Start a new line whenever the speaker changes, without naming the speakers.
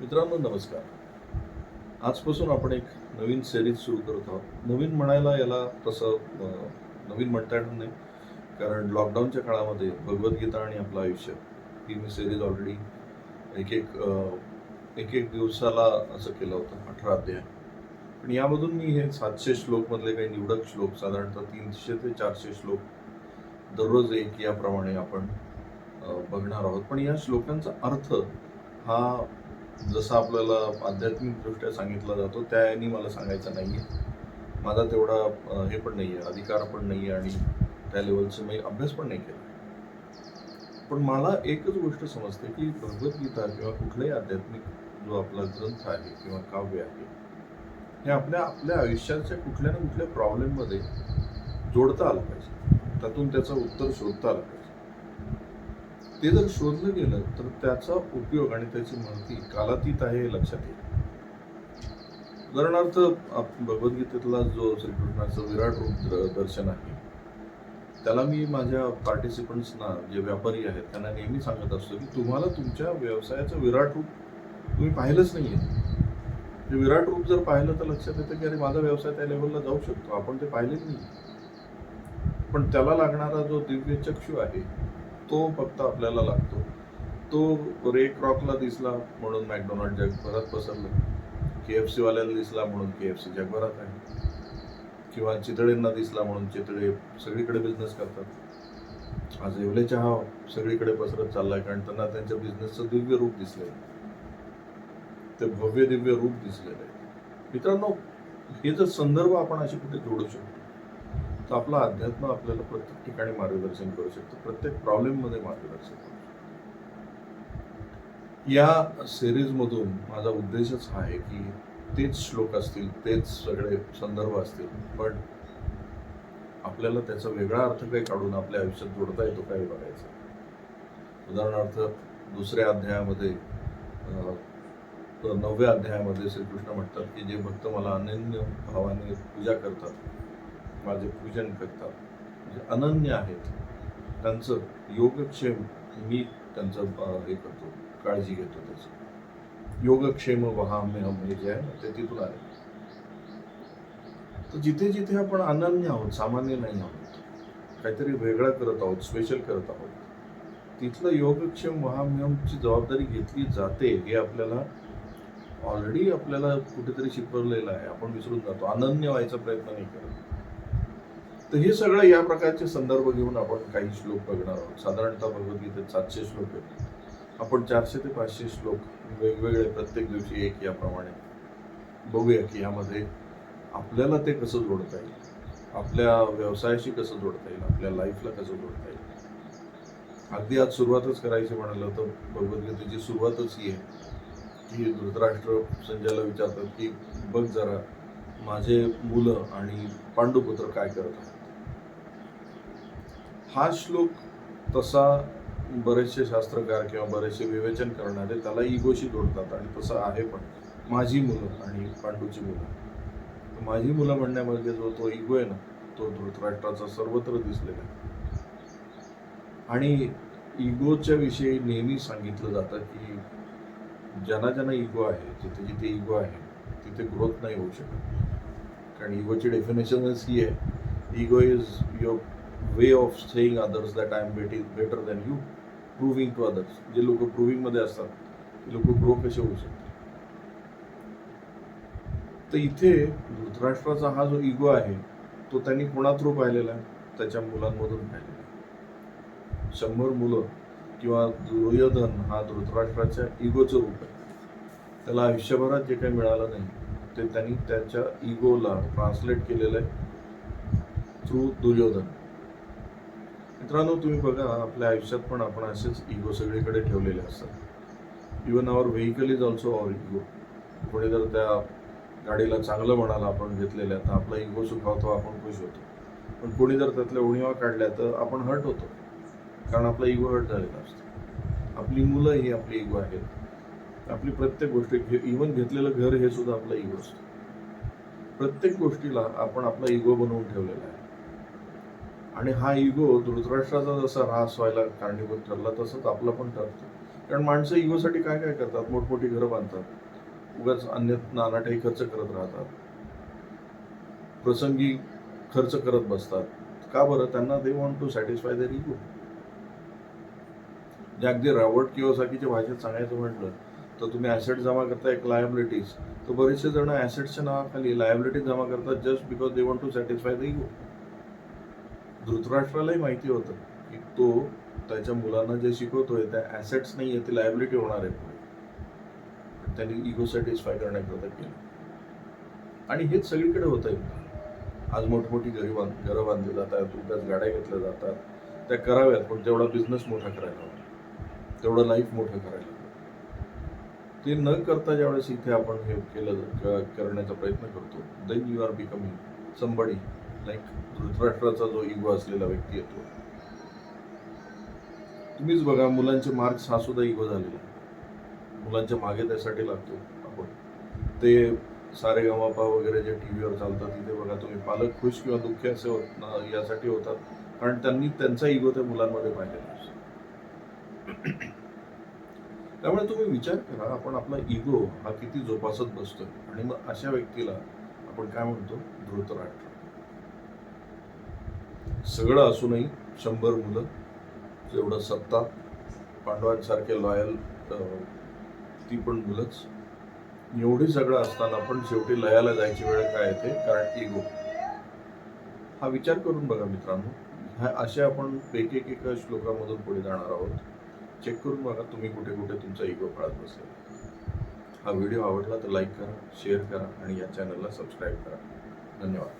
मित्रांनो नमस्कार. आजपासून आपण एक नवीन सिरीज सुरू करत आहोत. नवीन म्हणायला याला तसं नवीन म्हणता येणार नाही. कारण लॉकडाऊनच्या काळामध्ये भगवद्गीता आणि आपलं आयुष्य ही मी सिरीज ऑलरेडी एक एक एक एक दिवसाला असं केलं होतं अठरा अध्याय. पण यामधून मी हे सातशे श्लोकमधले काही निवडक श्लोक साधारणतः तीनशे ते चारशे श्लोक दररोज एक याप्रमाणे आपण बघणार आहोत. पण या श्लोकांचा अर्थ हा जसं आपल्याला आध्यात्मिकदृष्ट्या सांगितला जातो त्या याने मला सांगायचं नाही आहे माझा तेवढा हे पण नाही आहे अधिकार पण नाही आहे आणि त्या लेवलचं मी अभ्यास पण नाही केला. पण मला एकच गोष्ट समजते की भगवद्गीता किंवा कुठलाही आध्यात्मिक जो आपला ग्रंथ आहे किंवा काव्य आहे हे आपल्या आपल्या आयुष्याच्या कुठल्या ना कुठल्या प्रॉब्लेममध्ये जोडता आलं पाहिजे. त्यातून त्याचं उत्तर शोधता आलं पाहिजे. ते जर शोधलं गेलं तर त्याचा उपयोग आणि त्याची माहिती कालातीत आहे हे लक्षात येईल. उदाहरणार्थ भगवद्गीतेतला जो श्रीकृष्णाचं विराट रूप दर्शन आहे त्याला मी माझ्या पार्टिसिपंट्सना जे व्यापारी आहेत त्यांना नेहमी सांगत असतो की तुम्हाला तुमच्या व्यवसायाचं विराट रूप तुम्ही पाहिलंच नाही आहे विराट रूप जर पाहिलं तर लक्षात येतं की अरे माझा व्यवसाय त्या लेवलला जाऊ शकतो. आपण ते पाहिलेच नाही पण त्याला लागणारा जो दिव्य चक्षु आहे तो फक्त आपल्याला लागतो. तो रे क्रॉकला दिसला म्हणून मॅकडोनाल्ड जगभरात पसरलं. के एफ सीवाल्याला दिसला म्हणून के एफ सी जगभरात आहे. किंवा चितळेंना दिसला म्हणून चितळे सगळीकडे बिझनेस करतात. आज येवले चहा सगळीकडे पसरत चाललाय कारण त्यांना त्यांच्या बिझनेसचं दिव्य रूप दिसलंय. ते भव्य दिव्य रूप दिसलेलं आहे. मित्रांनो हे जर संदर्भ आपण असे कुठे जोडू शकतो तर आपलं अध्यात्म आपल्याला प्रत्येक ठिकाणी मार्गदर्शन करू शकतो. प्रत्येक प्रॉब्लेममध्ये मार्गदर्शन करू शकतं. या सिरीजमधून माझा उद्देशच हा आहे की तेच श्लोक असतील तेच सगळे संदर्भ असतील पण आपल्याला त्याचा वेगळा अर्थ काही काढून आपल्या आयुष्यात जोडता येतो काही बघायचं. उदाहरणार्थ दुसऱ्या अध्यायामध्ये नवव्या अध्यायामध्ये श्रीकृष्ण म्हणतात की जे भक्त मला अनन्य भावाने पूजा करतात माझे पूजन करतात. जे अनन्य आहेत त्यांचं योगक्षेम मी त्यांचं हे करतो काळजी घेतो त्याचं. योगक्षेम वहाम्य हे जे आहे ना ते तिथून आले. तर जिथे जिथे आपण अनन्य आहोत सामान्य नाही आहोत काहीतरी वेगळं करत आहोत स्पेशल करत आहोत तिथलं योगक्षेम वहाम्यमची जबाबदारी घेतली जाते हे आपल्याला ऑलरेडी आपल्याला कुठेतरी शिकवलेलं आहे. आपण विसरून जातो. अनन्य व्हायचा प्रयत्न नाही करत. तर हे सगळं या प्रकारचे संदर्भ घेऊन आपण काही श्लोक बघणार आहोत. साधारणतः भगवद्गीतेत सातशे श्लोक आहेत. आपण चारशे ते पाचशे श्लोक वेगवेगळे प्रत्येक दिवशी एक याप्रमाणे बघूया की यामध्ये आपल्याला ते कसं जोडता येईल? आपल्या व्यवसायाशी कसं जोडता येईल? आपल्या लाईफला कसं जोडता येईल? अगदी आज सुरुवातच करायची म्हणालं तर भगवद्गीतेची सुरुवातच ही आहे. की धृतराष्ट्र संजयला विचारतात की बघ जरा माझे मुलं आणि पांडुपुत्र काय करत आहेत? हा श्लोक तसा बरेचसे शास्त्रकार किंवा बरेचसे विवेचन करणारे त्याला इगोशी जोडतात आणि तसं आहे पण. माझी मुलं आणि पांडूची मुलं. माझी मुलं म्हणण्यामध्ये जो तो इगो आहे ना तो धृतराष्ट्राचा सर्वत्र दिसलेला आणि इगोच्या विषयी नेहमी सांगितलं जातं की ज्यांना ज्यांना इगो आहे जिथे जिथे इगो आहे तिथे ग्रोथ नाही होऊ शकत. कारण इगोची डेफिनेशनच ही आहे. Ego is your way of saying others that I am is better than you proving to others जे लोक प्रूव्हिंगमध्ये असतात ते लोक ग्रो कसे होऊ शकतात? तर इथे धृतराष्ट्राचा हा जो इगो आहे तो त्यांनी कोणा थ्रू पाहिलेला आहे? त्याच्या मुलांमधून पाहिलेला आहे. शंभर मुलं किंवा दुर्योधन हा धृतराष्ट्राच्या इगोचं रूप आहे. त्याला आयुष्यभरात जे काही मिळालं नाही ते त्यांनी त्याच्या इगोला ट्रान्सलेट केलेलं आहे थ्रू दुर्योधन. मित्रांनो तुम्ही बघा आपल्या आयुष्यात पण आपण असेच इगो सगळीकडे ठेवलेले असतात. Even our vehicle is also our ego कोणी जर त्या गाडीला चांगलं म्हणाला आपण घेतलेल्या तर आपला इगो सुखावतो आपण खुश होतो. पण कोणी जर त्यातल्या उणीवा काढल्या तर आपण हर्ट होतो. कारण आपला इगो हर्ट झालेला असतो. आपली मुलं ही आपली इगो आहेत. आपली प्रत्येक गोष्ट इवन घेतलेलं घर हे सुद्धा आपला इगो असतो. प्रत्येक गोष्टीला आपण आपला इगो बनवून ठेवलेला आहे. आणि हा इगो धृतराष्ट्राचा जसा ऱ्हास व्हायला कारणीभूत ठरला तसंच आपला पण ठरतो. कारण माणसं इगोसाठी काय काय करतात? मोठमोठी घरं बांधतात. उगाच अन्य नानाटाही खर्च करत राहतात. प्रसंगी खर्च करत बसतात. का बरं? त्यांना they want to satisfy their ego जे अगदी रॉबर्ट किओसाकीच्या भाषेत सांगायचं म्हटलं तर तुम्ही ॲसेट जमा करता एक लायबिलिटीज तर बरेचसे जण ॲसेटच्या नावाखाली लायबिलिटीज जमा करतात just because they want to satisfy the ego धृतराष्ट्रालाही माहिती होतं की तो त्याच्या मुलांना जे शिकवतोय त्या ॲसेट्स नाही आहे ती लायबिलिटी होणार आहे पण त्यांनी इगो सॅटिस्फाय करण्याकरता केलं. आणि हेच सगळीकडे होत आहे आज मोठमोठी घरी बांध घरं बांधली जातात उगाच गाड्या घेतल्या जातात. त्या कराव्यात पण तेवढा बिझनेस मोठा करायला हवा. तेवढं लाईफ मोठं करायला ते न करता ज्यावेळेस इथे आपण हे केलं करण्याचा प्रयत्न करतो then you are becoming somebody like धृतराष्ट्राचा जो इगो असलेला व्यक्ती येतो तुम्हीच बघा मुलांचे मार्क्स हा सुद्धा इगो झालेला मुलांच्या मागे त्यासाठी लागतो आपण. ते सारे गमापा वगैरे जे टी व्हीवर चालतात तिथे बघा तुम्ही पालक खुश किंवा दुःखी असे होत यासाठी होतात. कारण त्यांनी त्यांचा इगो त्या मुलांमध्ये पाहिलेला असतो त्यामुळे तुम्ही विचार करा आपण आपला इगो हा किती जोपासत बसतोय. आणि मग अशा व्यक्तीला आपण काय म्हणतो? धृतराष्ट्र. सगळं असूनही शंभर मुलं जेवढं सत्ता पांडवांसारखे लॉयल ती पण मुलंच. एवढी सगळं असताना पण शेवटी लयाला जायची वेळ काय येते? कारण इगो हा विचार करून बघा मित्रांनो. ह्या असे आपण एक एक एका श्लोकामधून पुढे जाणार आहोत. चेक करून बघा तुम्ही कुठे कुठे तुमचा इगो पाळत बसेल हा व्हिडिओ आवडला तर लाईक करा शेअर करा आणि या चॅनलला सबस्क्राईब करा. धन्यवाद.